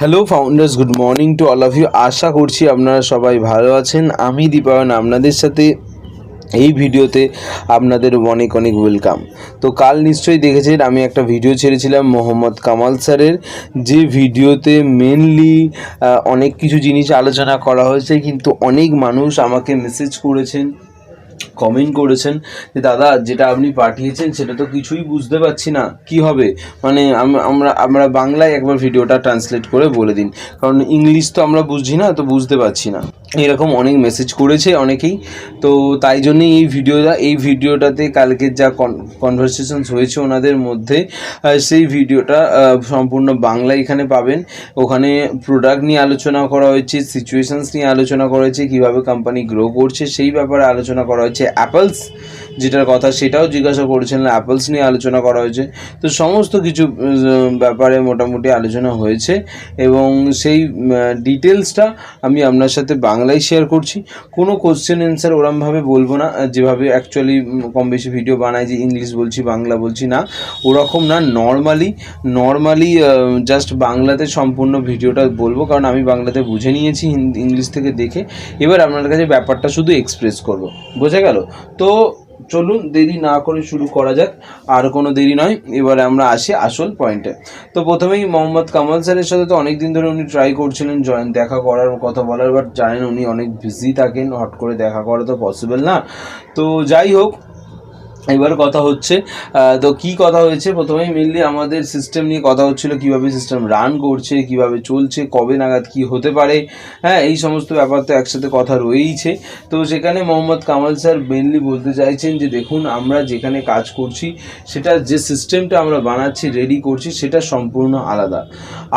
Hello founders good morning to all of you আশা করছি আপনারা সবাই ভালো আছেন। আমি দীপায়ন, আপনাদের সাথে এই ভিডিওতে আপনাদের অনেক অনেক ওয়েলকাম তো কাল নিশ্চয়ই দেখেছেন, আমি একটা ভিডিও ছেড়েছিলাম মোহাম্মদ কামাল স্যারের, যে ভিডিওতে মেনলি অনেক কিছু জিনিস আলোচনা করা হয়েছে, কিন্তু অনেক মানুষ আমাকে মেসেজ করেছেন। কমেন্ট করেছেন যে, দাদা, যেটা আপনি পাঠিয়েছেন, সেটা তো কিছুই বুঝতে পারছি না। কি হবে? মানে আমরা আমরা বাংলায় একবার ভিডিওটা ট্রান্সলেট করে বলে দিন। কারণ ইংলিশ তো আমরা বুঝি না, তো বুঝতে পারছি না। এরকম অনেক মেসেজ করেছে অনেকেই। তো তাই জন্যই এই ভিডিওটা, এই ভিডিওটাতে কালকের যা কনভারসেশনস হয়েছে ওনাদের মধ্যে সেই ভিডিওটা সম্পূর্ণ বাংলা এখানে পাবেন। ওখানে প্রোডাক্ট নিয়ে আলোচনা করা হয়েছে সিচুয়েশানস নিয়ে আলোচনা করা হয়েছে, কীভাবে কোম্পানি গ্রো করছে, সেই ব্যাপারে আলোচনা করা হয়েছে। অ্যাপলস যেটার কথা সেটাও জিজ্ঞাসা করেছিলেন অ্যাপলস নিয়ে আলোচনা করা হয়েছে। তো সমস্ত কিছু ব্যাপারে মোটামুটি আলোচনা হয়েছে এবং সেই ডিটেলসটা আমি আপনার সাথে বাংলায় শেয়ার করছি। কোনো কোশ্চেন অ্যান্সার ওরমভাবে বলব না। যেভাবে অ্যাকচুয়ালি কম বেশি ভিডিও বানায় যে ইংলিশ বলছি, বাংলা বলছি না, ওরকম না। নর্মালি নর্মালি জাস্ট বাংলাতে সম্পূর্ণ ভিডিওটা বলব। কারণ আমি বাংলাতে বুঝে নিয়েছি ইংলিশ থেকে দেখে। এবার আপনার কাছে ব্যাপারটা শুধু এক্সপ্রেস করব। বোঝা গেল? তো চলুন দেরি না করে শুরু করা যাক, আর কোনো দেরি নয়। এবারে আমরা আসি আসল পয়েন্টে তো প্রথমেই মোহাম্মদ কামাল স্যারের সাথে তো অনেক দিন ধরে উনি ট্রাই করছিলেন জয়েন দেখা করার, কথা বলার বাট জানেন উনি অনেক বিজি থাকেন, হট করে দেখা করা তো পসিবল না। তো যাই হোক এবার কথা হচ্ছে তো কি কথা হয়েছে? প্রথমেই মেনলি আমাদের সিস্টেম নিয়ে কথা হচ্ছিল কীভাবে সিস্টেম রান করছে, কীভাবে চলছে, কবে নাগাদ কি হতে পারে। হ্যাঁ এই সমস্ত ব্যাপার তো একসাথে কথা রয়েইছে। তো সেখানে মোহাম্মদ কামাল স্যার মেনলি বলতে চাইছেন যে, দেখুন, আমরা যেখানে কাজ করছি, সেটা যে সিস্টেমটা আমরা বানাচ্ছি রেডি করছি, সেটা সম্পূর্ণ আলাদা।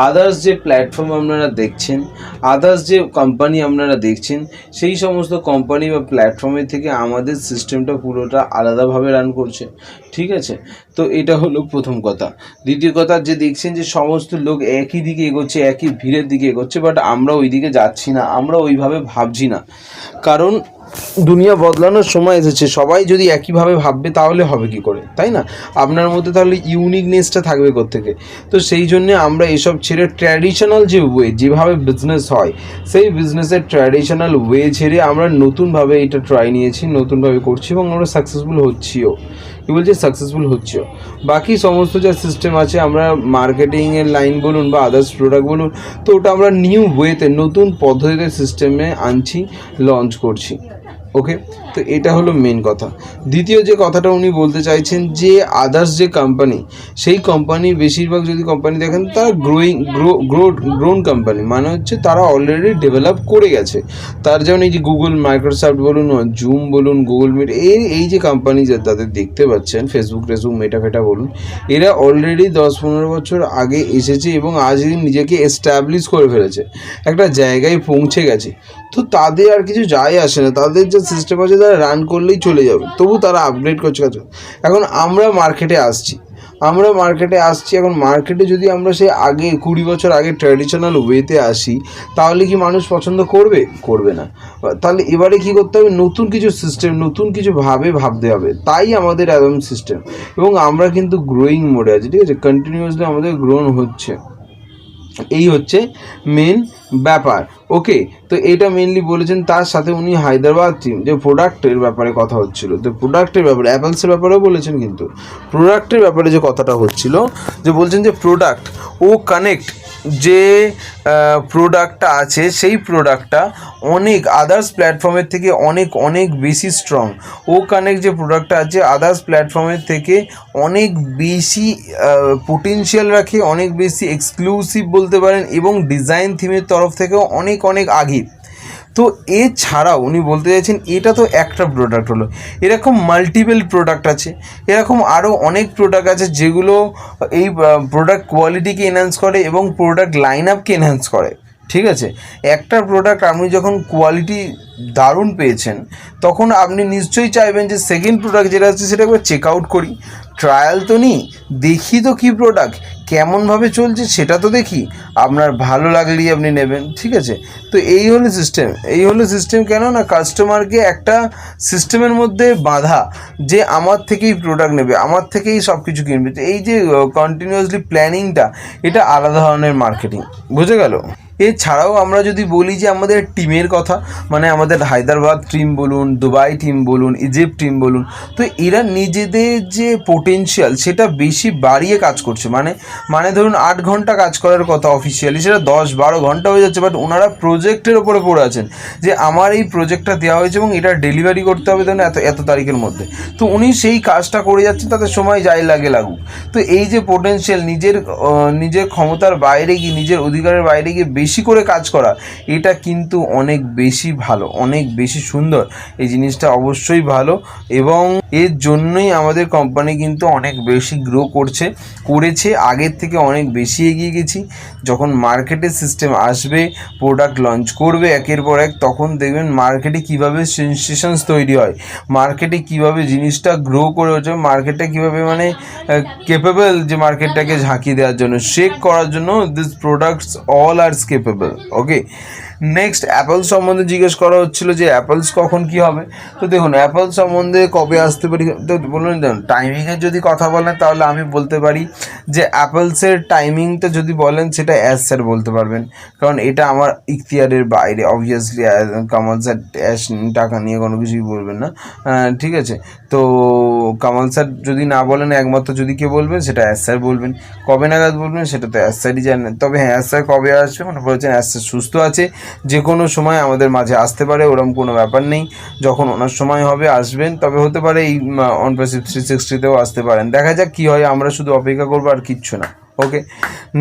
আদার্স যে প্ল্যাটফর্ম আপনারা দেখছেন আদার্স যে কোম্পানি আপনারা দেখছেন, সেই সমস্ত কোম্পানি বা প্ল্যাটফর্মের থেকে আমাদের সিস্টেমটা পুরোটা আলাদাভাবে রান করছে। ঠিক আছে? তো এটা হলো প্রথম কথা। দ্বিতীয় কথা যে দেখছেন যে সমস্ত লোক একই দিকে এগোচ্ছে, একই ভিড়ের দিকে এগোচ্ছে বাট আমরা ওই দিকে যাচ্ছি না, আমরা ওইভাবে ভাবছি না। কারণ দুনিয়া বদলানোর সময় এসেছে, সবাই যদি একইভাবে ভাববে তাহলে হবে কি করে? তাই না? আপনার মধ্যে তাহলে ইউনিকনেসটা থাকবে থেকে তো সেই জন্যে আমরা এসব ছেড়ে ট্র্যাডিশনাল যে ওয়ে যেভাবে বিজনেস হয়, সেই বিজনেসের ট্র্যাডিশনাল ওয়ে ছেড়ে আমরা নতুনভাবে এটা ট্রাই নিয়েছি, নতুনভাবে করছি এবং আমরা সাকসেসফুল হচ্ছিও। কী বলছি? সাকসেসফুল হচ্ছেও। বাকি সমস্ত যা সিস্টেম আছে, আমরা মার্কেটিংয়ের লাইন বলুন বা আদার্স প্রোডাক্ট বলুন, তো ওটা আমরা নিউ ওয়েতে নতুন পদ্ধতিতে সিস্টেমে আনছি লঞ্চ করছি। ওকে তো এটা হলো মেন কথা। দ্বিতীয় যে কথাটা উনি বলতে চাইছেন যে আদার্স যে কোম্পানি সেই কোম্পানি বেশিরভাগ যদি কোম্পানি দেখেন, তারা growing grow grow grown company মানে হচ্ছে তারা অলরেডি ডেভেলপ করে গেছে। তার যেমন এই যে গুগল মাইক্রোসফট বলুন জুম বলুন গুগল মিট এই এই যে কোম্পানি যে তাদের দেখতে পাচ্ছেন ফেসবুক টেসবুক মেটা ফেটা বলুন, এরা অলরেডি দশ পনেরো বছর আগে এসেছে এবং আজ নিজেকে এস্টাবলিশ করে ফেলেছে। একটা জায়গায় পৌঁছে গেছে। তো তাদের আর কিছু যায় আসে না। তাদের যে সিস্টেম আছে তারা রান করলেই চলে যাবে। তবু তারা আপগ্রেড করছে কাজ এখন আমরা মার্কেটে আসছি। আমরা মার্কেটে আসছি, এখন মার্কেটে যদি আমরা সেই আগে কুড়ি বছর আগে ট্র্যাডিশনাল ওয়েতে আসি, তাহলে কি মানুষ পছন্দ করবে? করবে না। তাহলে এবারে কি করতে হবে? নতুন কিছু সিস্টেম নতুন কিছু ভাবে ভাবতে হবে। তাই আমাদের একদম সিস্টেম এবং আমরা কিন্তু গ্রোয়িং মোডে আছি, ঠিক আছে? কন্টিনিউয়াসলি আমাদের গ্রোন হচ্ছে। এই হচ্ছে মেন ব্যাপার। ওকে তো এটা মেনলি বলেছেন, তার সাথে উনি হায়দ্রাবাদ টিম যে প্রোডাক্টের ব্যাপারে কথা হচ্ছিল তো প্রোডাক্টের ব্যাপারে অ্যাপেলসের ব্যাপারেও বলেছেন কিন্তু। প্রোডাক্টের ব্যাপারে যে কথাটা হচ্ছিল, যে বলছেন যে প্রোডাক্ট ও কানেক্ট যে প্রোডাক্টটা আছে, সেই প্রোডাক্টটা অনেক আদার্স প্ল্যাটফর্মের থেকে অনেক অনেক বেশি স্ট্রং ও কানেক্ট যে প্রোডাক্টটা আছে আদার্স প্ল্যাটফর্মের থেকে অনেক বেশি পোটেনশিয়াল রাখে, অনেক বেশি এক্সক্লুসিভ বলতে পারেন এবং ডিজাইন থিমের তরফ থেকেও অনেক অনেক আগে। তো এছাড়াও উনি বলতে চাইছেন, এটা তো একটা প্রোডাক্ট হলো। এরকম মাল্টিপল প্রোডাক্ট আছে, এরকম আরও অনেক প্রোডাক্ট আছে যেগুলো এই প্রোডাক্ট কোয়ালিটিকে এনহ্যান্স করে এবং প্রোডাক্ট লাইন আপকে এনহ্যান্স করে। ঠিক আছে? একটা প্রোডাক্ট আপনি যখন কোয়ালিটি দারুণ পেয়েছেন, তখন আপনি নিশ্চয়ই চাইবেন যে সেকেন্ড প্রোডাক্ট যেটা আছে সেটা একবার চেক আউট করি। ট্রায়াল তো নিই, দেখি তো কী প্রোডাক্ট কেমনভাবে চলছে সেটা তো দেখি। আপনার ভালো লাগলেই আপনি নেবেন, ঠিক আছে? তো এই হলো সিস্টেম এই হলো সিস্টেম কেন না কাস্টমারকে একটা সিস্টেমের মধ্যে বাধা যে আমার থেকেই প্রোডাক্ট নেবে, আমার থেকেই সব কিছু কিনবে এই যে কন্টিনিউয়াসলি প্ল্যানিংটা এটা আলাদা ধরনের মার্কেটিং বুঝে গেল? এছাড়াও আমরা যদি বলি যে আমাদের টিমের কথা মানে আমাদের হায়দ্রাবাদ টিম বলুন, দুবাই টিম বলুন, ইজিপ্ট টিম বলুন, তো এরা নিজেদের যে পোটেনশিয়াল সেটা বেশি বাড়িয়ে কাজ করছে। মানে মানে ধরুন আট ঘণ্টা কাজ করার কথা অফিসিয়ালি সেটা দশ বারো ঘণ্টা হয়ে যাচ্ছে বাট ওনারা প্রজেক্টের ওপরে পড়ে আছেন যে আমার এই প্রজেক্টটা দেওয়া হয়েছে এবং এটা ডেলিভারি করতে হবে ধরুন এত এত তারিখের মধ্যে। তো উনি সেই কাজটা করে যাচ্ছেন, তাতে সময় যাই লাগে লাগুক। তো এই যে পোটেনশিয়াল নিজের নিজের ক্ষমতার বাইরে গিয়ে, নিজের অধিকারের বাইরে গিয়ে বেশি করে কাজ করা, এটা কিন্তু অনেক বেশি ভালো, অনেক বেশি সুন্দর। এই জিনিসটা অবশ্যই ভালো এবং এর জন্যই আমাদের কোম্পানি কিন্তু অনেক বেশি গ্রো করছে, করেছে, আগের থেকে অনেক বেশি এগিয়ে গেছি। যখন মার্কেটের সিস্টেম আসবে প্রোডাক্ট লঞ্চ করবে একের পর এক, তখন দেখবেন মার্কেটে কীভাবে সেন্সেশনস তৈরি হয় মার্কেটে কীভাবে জিনিসটা গ্রো করে হচ্ছে মার্কেটে কীভাবে মানে কেপেবল যে মার্কেটটাকে ঝাঁকিয়ে দেওয়ার জন্য শেক করার জন্য this products all are capable okay next Apple সম্বন্ধে জিজ্ঞেস করা হচ্ছিল যে অ্যাপলস কখন কি হবে? তো দেখুন অ্যাপল সম্বন্ধে কবে আসতে পারি? তো বলুন, দেখুন টাইমিংয়ের যদি কথা বলেন, তাহলে আমি বলতে পারি যে অ্যাপলসের টাইমিংটা যদি বলেন, সেটা অ্যাজ স্যার বলতে পারবেন। কারণ এটা আমার ইখতিয়ারের বাইরে অবভিয়াসলি কামাল স্যার টাকা নিয়ে কোনো কিছুই বলবেন না। ঠিক আছে? তো কামাল স্যার যদি না বলেন, একমাত্র যদি কে বলবেন, সেটা অ্যাস স্যার বলবেন। কবে নাগাদ বলবেন, সেটা তো অ্যাস স্যারই জানেন। তবে হ্যাঁ অ্যাস স্যার কবে আসবে মানে বলেছেন অ্যাস স্যার সুস্থ আছে। যে কোনো সময় আমাদের মাঝে আসতে পারে ওরকম কোনো ব্যাপার নেই। যখন ওনার সময় হবে, আসবেন। তবে হতে পারে এই অনপ্রেসিভ থ্রি সিক্সটিতেও আসতে পারেন। দেখা যাক কী হয়, আমরা শুধু অপেক্ষা করব আর কিচ্ছু না। ওকে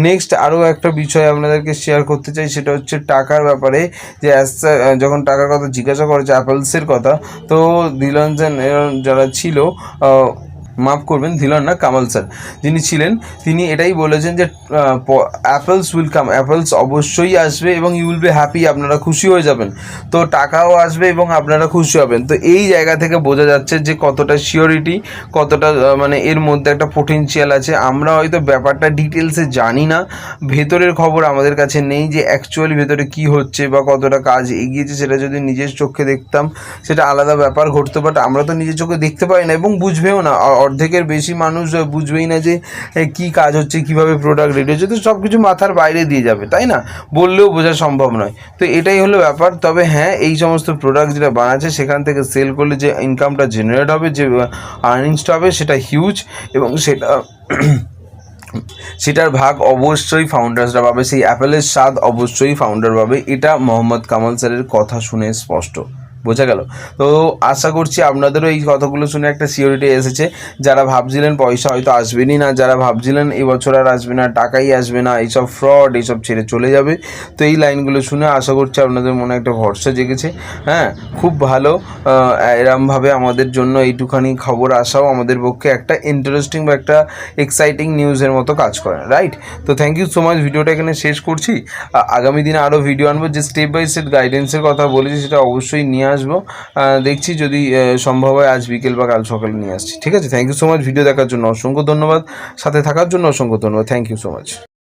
নেক্সট আরও একটা বিষয় আপনাদেরকে শেয়ার করতে চাই, সেটা হচ্ছে টাকার ব্যাপারে, যে যখন টাকার কথা জিজ্ঞাসা করেছে অ্যাপেলসের কথা, তো দিলঞ্জন যারা ছিল মাফ করবেন, ধিলন না, কামাল স্যার। যিনি ছিলেন, তিনি এটাই বলেছেন যে অ্যাপেলস উইল কাম অ্যাপেলস অবশ্যই আসবে এবং ইউ উইল বি হ্যাপি আপনারা খুশি হয়ে যাবেন। তো টাকাও আসবে এবং আপনারা খুশি হবেন। তো এই জায়গা থেকে বোঝা যাচ্ছে যে, কতটা শিওরিটি কতটা মানে এর মধ্যে একটা পোটেনশিয়াল আছে। আমরা হয়তো ব্যাপারটা ডিটেলসে জানি না। ভেতরের খবর আমাদের কাছে নেই যে অ্যাকচুয়ালি ভেতরে কি হচ্ছে বা কতটা কাজ এগিয়েছে, সেটা যদি নিজের চোখে দেখতাম, সেটা আলাদা ব্যাপার ঘটতো বাট আমরা তো নিজের চোখে দেখতে পাই না এবং বুঝবেও না। অর্ধেকের বেশি মানুষ বুঝবেই না যে কি কাজ হচ্ছে, কীভাবে প্রোডাক্ট রেডি হচ্ছে। তো সব কিছু মাথার বাইরে দিয়ে যাবে, তাই না? বললেও বোঝা সম্ভব নয়। তো এটাই হলো ব্যাপার। তবে হ্যাঁ এই সমস্ত প্রোডাক্ট যেটা বানাচ্ছে, সেখান থেকে সেল করলে যে ইনকামটা জেনারেট হবে, যে আর্নিংসটা হবে, সেটা হিউজ এবং সেটা সেটার ভাগ অবশ্যই ফাউন্ডার্সরা পাবে। সেই অ্যাপেলের স্বাদ অবশ্যই ফাউন্ডার পাবে। এটা মোহাম্মদ কামাল স্যারের কথা শুনে স্পষ্ট। বোঝা গেল? তো আশা করছি আপনাদেরও এই কথাগুলো শুনে একটা সিওরিটি এসেছে। যারা ভাবছিলেন পয়সা হয়তো আসবেনই না, যারা ভাবছিলেন এই বছর আর আসবে না, টাকাই আসবে না, এইসব ফ্রড এইসব ছেড়ে চলে যাবে। তো এই লাইনগুলো শুনে আশা করছি আপনাদের মনে একটা ভরসা জেগেছে। হ্যাঁ খুব ভালো এরমভাবে আমাদের জন্য এইটুখানি খবর আসাও আমাদের পক্ষে একটা ইন্টারেস্টিং বা একটা এক্সাইটিং নিউজের মতো কাজ করে রাইট তো থ্যাংক ইউ সো মাচ ভিডিওটা এখানে শেষ করছি। আগামী দিনে আরও ভিডিও আনব। যে স্টেপ বাই স্টেপ গাইডেন্সের কথা বলেছি, সেটা অবশ্যই নিয়ে আসব। দেখছি যদি সম্ভব হয় আজ বিকেল বা কাল সকালে নিয়ে আসছি। ঠিক আছে? Thank you so much video দেখার জন্য অসংখ্য ধন্যবাদ। সাথে থাকার জন্য অসংখ্য ধন্যবাদ। Thank you so much